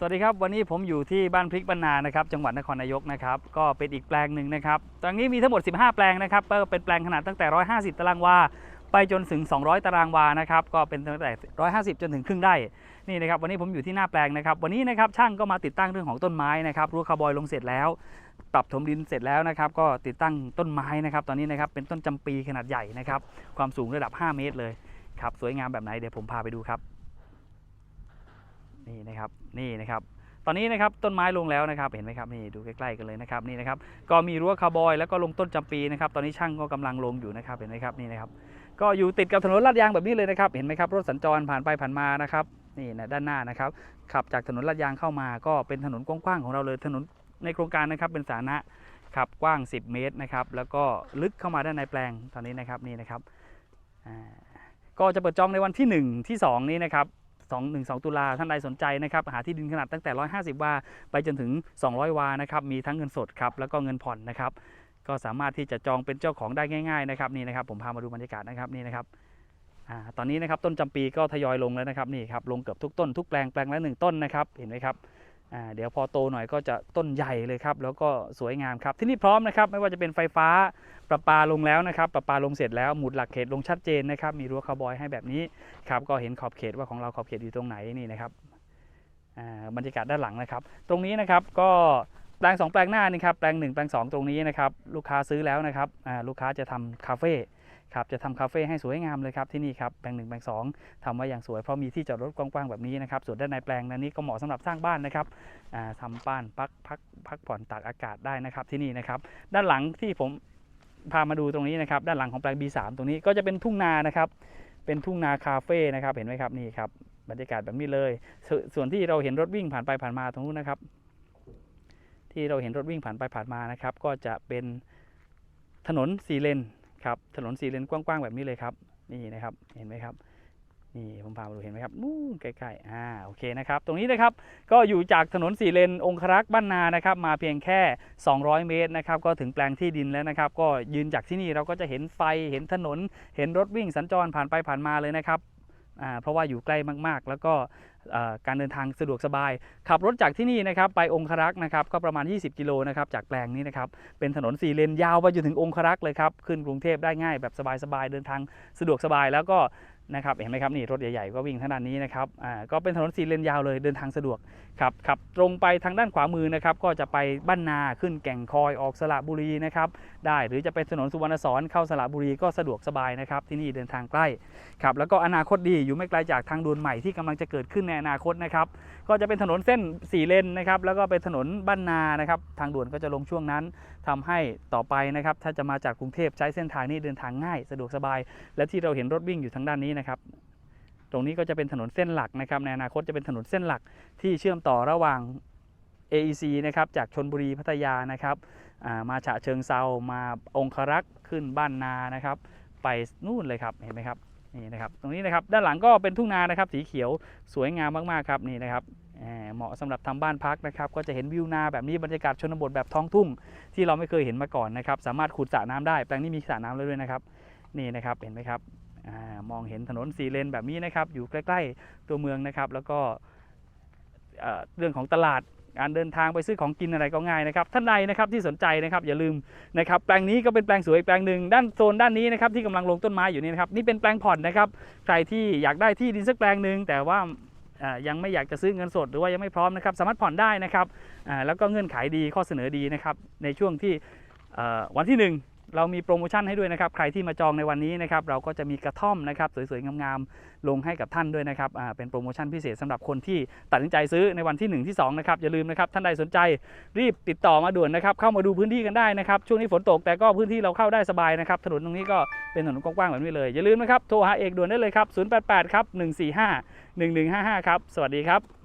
สวัสดีครับวันนี้ผมอยู่ที่บ้านพริกบรรนานะครับจังหวัดนครนายกนะครับก็เป็นอีกแปลงหนึ่งนะครับตอนนี้มีทั้งหมด 15 แปลงนะครับก็เป็นแปลงขนาดตั้งแต่ 150 ตารางวาไปจนถึง 200 ตารางวานะครับก็เป็นตั้งแต่ 150 จนถึงครึ่งไร่นี่นะครับวันนี้ผมอยู่ที่หน้าแปลงนะครับวันนี้นะครับช่างก็มาติดตั้งเรื่องของต้นไม้นะครับรั้วคาร์บอยลงเสร็จแล้ว ปรับถมดินเสร็จแล้วนะครับก็ติดตั้งต้นไม้นะครับตอนนี้นะครับเป็นต้นจำปีขนาดใหญ่นะครับความสูงระดับ 5 เมตรเลยครับสวยงามแบบไหนเดี๋ยวผมพาไปดูครับนี่นะครับ นี่นะครับตอนนี้นะครับต้นไม้ลงแล้วนะครับเห็นไหมครับนี่ดูใกล้ๆกันเลยนะครับนี่นะครับก็มีรั้วคาร์บอยแล้วก็ลงต้นจำปีนะครับตอนนี้ช่างก็กำลังลงอยู่นะครับเห็นไหมครับนี่นะครับก็อยู่ติดกับถนนลาดยางแบบนี้เลยนะครับเห็นไหมครับรถสัญจรผ่านไปผ่านมานะครับนี่นะด้านหน้านะครับขับจากถนนลาดยางเข้ามาก็เป็นถนนกว้างๆของเราเลยถนนในโครงการนะครับเป็นสาธารณะขับกว้าง 10 เมตรนะครับแล้วก็ลึกเข้ามาด้านในแปลงตอนนี้นะครับนี่นะครับก็จะเปิดจองในวันที่ 1 ที่ 2 นี้นะครับ 2 1 2 ตุลาท่านใดสนใจนะครับหาที่ดินขนาดตั้งแต่ 150 วา ไปจนถึง 200 วานะครับมีทั้งเงินสดครับแล้วก็เงินผ่อนนะครับก็สามารถที่จะจองเป็นเจ้าของได้ง่ายๆนะครับนี่นะครับผมพามาดูบรรยากาศนะครับนี่นะครับตอนนี้นะครับต้นจำปีก็ทยอยลงแล้วนะครับนี่ครับลงเกือบทุกต้นทุกแปลงแปลงละหนึ่งต้นนะครับเห็นไหมครับ เดี๋ยวพอโตหน่อยก็จะต้นใหญ่เลยครับ แล้วก็สวยงามครับ ที่นี่พร้อมนะครับ ไม่ว่าจะเป็นไฟฟ้าประปาลงแล้วนะครับประปาลงเสร็จแล้วหมุดหลักเขตลงชัดเจนนะครับ มีรั้วคาร์บอยให้แบบนี้ครับก็เห็นขอบเขตว่าของเราขอบเขตอยู่ตรงไหนนี่นะครับบรรยากาศด้านหลังนะครับ ตรงนี้นะครับก็แปลงสองแปลงหน้านี่ครับแปลงหนึ่งแปลงสองตรงนี้นะครับลูกค้าซื้อแล้วนะครับลูกค้าจะทำคาเฟ่ ครับจะทำคาเฟ่ให้สวยงามเลยครับที่นี่ครับแปลงหนึ่งแปลงสองทำไว้อย่างสวยเพราะมีที่จอดรถกว้างๆแบบนี้นะครับส่วนด้านในแปลงนั้นนี้ก็เหมาะสำหรับสร้างบ้านนะครับอ่าทำบ้านพักพักพักผ่อนตากอากาศได้นะครับที่นี่นะครับด้านหลังที่ผมพามาดูตรงนี้นะครับด้านหลังของแปลง B3 ตรงนี้ก็จะเป็นทุ่งนานะครับเป็นทุ่งนาคาเฟ่นะครับเห็นไหมครับนี่ครับบรรยากาศแบบนี้เลยสส่วนที่เราเห็นรถวิ่งผ่านไปผ่านมาตรงนู้นนะครับ ที่เราเห็นรถวิ่งผ่านไปผ่านมานะครับ ก็จะเป็นถนนสี่เลน ครับถนนสี่เลนกว้างๆแบบนี้เลยครับ นี่นะครับเห็นไหมครับนี่ผมพามาดูเห็นไหมครับนู่นใกล้ๆอ่าโอเคนะครับตรงนี้นะครับก็อยู่จากถนนสี่เลนองครักษ์บ้านนานะครับมาเพียงแค่ 200 เมตรนะครับก็ถึงแปลงที่ดินแล้วนะครับก็ยืนจากที่นี่เราก็จะเห็นไฟเห็นถนน เห็นรถวิ่งสัญจรผ่านไปผ่านมาเลยนะครับ เพราะว่าอยู่ใกล้มากๆ แล้วก็การเดินทางสะดวกสบาย ขับรถจากที่นี่นะครับไปองครักษ์นะครับก็ประมาณ 20 กิโลนะครับจากแปลงนี้นะครับเป็นถนนสี่เลนยาวไปจนถึงองครักษ์เลยครับขึ้นกรุงเทพได้ง่ายแบบสบายๆเดินทางสะดวกสบายแล้วก็ นะครับเห็นไหมครับนี่รถใหญ่ๆก็วิ่งทางด้านนี้นะครับอ่าก็เป็นถนนสี่เลนยาวเลยเดินทางสะดวกครับขับตรงไปทางด้านขวามือนะครับก็จะไปบ้านนาขึ้นแก่งคอยออกสระบุรีนะครับได้หรือจะเป็นถนนสุวรรณสอนเข้าสระบุรีก็สะดวกสบายนะครับที่นี่เดินทางใกล้ครับแล้วก็อนาคตดีอยู่ไม่ไกลจากทางด่วนใหม่ที่กำลังจะเกิดขึ้นในอนาคตนะครับก็จะเป็นถนนเส้น4เลนนะครับแล้วก็เป็นถนนบ้านนานะครับทางด่วนก็จะลงช่วงนั้นทำให้ต่อไปนะครับถ้าจะมาจากกรุงเทพใช้เส้นทางนี้เดินทางง่าย สะดวกสบาย และที่เราเห็นรถวิ่งอยู่ทางด้านนี้นะครับ ตรงนี้ก็จะเป็นถนนเส้นหลักนะครับในอนาคตจะเป็นถนนเส้นหลักที่เชื่อมต่อระหว่าง AEC นะครับจากชนบุรีพัทยานะครับามาฉะเชิงเซามาองครักษ์ขึ้นบ้านนานะครับ ไปนู่นเลยครับเห็นไหมครับนี่นะครับ ตรงนี้นะครับด้านหลังก็เป็นทุ่งนานะครับ สีเขียวสวยงามมากๆครับนี่นะครับเหมาะสำหรับทำบ้านพักนะครับ ก็จะเห็นวิวนาแบบนี้บรรยากาศชนบทแบบท้องทุ่ง ที่เราไม่เคยเห็นมาก่อนนะครับ สามารถขุดสระน้ำได้ แปลงนี้มีสระน้ำแล้วด้วยนะครับ นี่นะครับเห็นไหมครับ มองเห็นถนนสีเลนแบบนี้นะครับ อยู่ใกล้ ๆ ตัวเมืองนะครับ แล้วก็เรื่องของตลาดการเดินทางไปซื้อของกินอะไรก็ง่ายนะครับ ท่านใดนะครับที่สนใจนะครับอย่าลืมนะครับแปลงนี้ก็เป็นแปลงสวยอีกแปลงหนึ่งด้านโซนด้านนี้นะครับที่กำลังลงต้นไม้อยู่นี่นะครับนี่เป็นแปลงผ่อนนะครับ ใครที่อยากได้ที่ดินสักแปลงหนึ่งแต่ว่ายังไม่อยากจะซื้อเงินสดหรือว่ายังไม่พร้อมนะครับ สามารถผ่อนได้นะครับแล้วก็เงื่อนไขดีข้อเสนอดีนะครับในช่วงที่วันที่หนึ่ง เรามีโปรโมชั่นให้ด้วยนะครับ ใครที่มาจองในวันนี้นะครับ เราก็จะมีกระท่อมนะครับสวยๆ งามๆ ลงให้กับท่านด้วยนะครับเป็นโปรโมชั่นพิเศษสำหรับคนที่ตัดสินใจซื้อในวันที่ 1 ที่ 2 นะครับ อย่าลืมนะครับ ท่านใดสนใจรีบติดต่อมาด่วนนะครับ เข้ามาดูพื้นที่กันได้นะครับ ช่วงนี้ฝนตกแต่ก็พื้นที่เราเข้าได้สบายนะครับ ถนนตรงนี้ก็เป็นถนนกว้างๆแบบนี้เลย อย่าลืมนะครับ โทรหาเอกด่วนได้เลยครับ 088 ครับ 145 1155 ครับ สวัสดีครับ